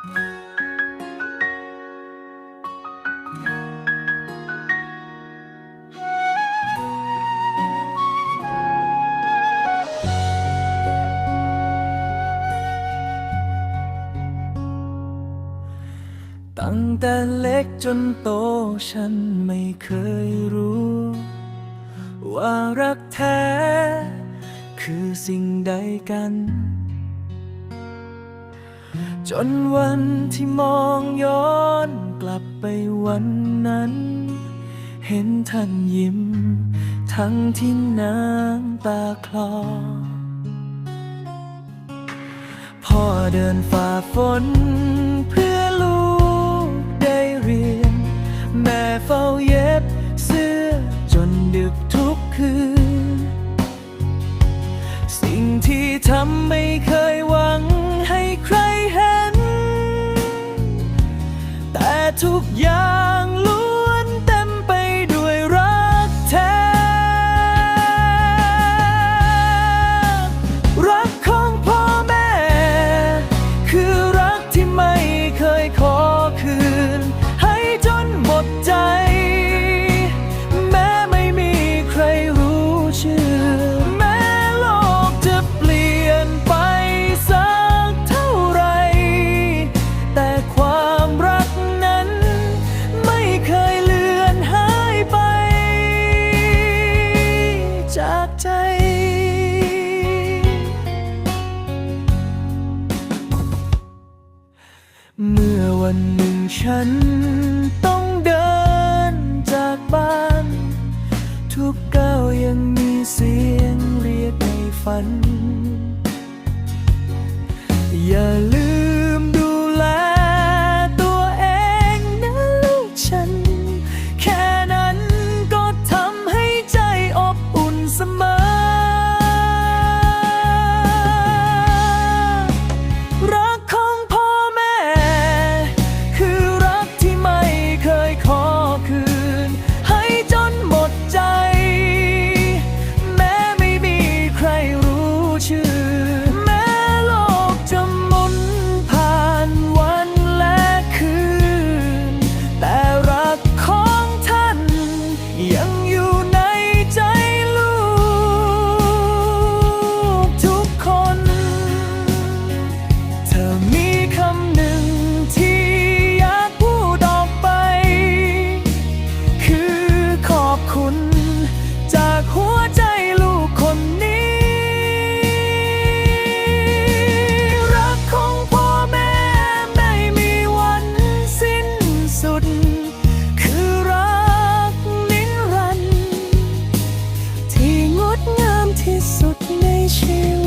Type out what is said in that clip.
ตั้งแต่เล็กจนโตฉันไม่เคยรู้ ว่ารักแท้ คือสิ่งใดกัน จนวันที่มองย้อนกลับไปวันนั้น เห็นท่านยิ้ม ทั้งที่น้ำตาคลอ พ่อเดินฝ่าฝน เพื่อลูกได้เรียน แม่เฝ้าเย็บเสื้อจนดึกทุกคืน สิ่งที่ทำไม่เคย ทุกอย่าง เมื่อวันหนึ่งฉันต้องเดินจากบ้าน ทุกก้าวยังมีเสียงเรียกในฝัน อย่าลืม ยั น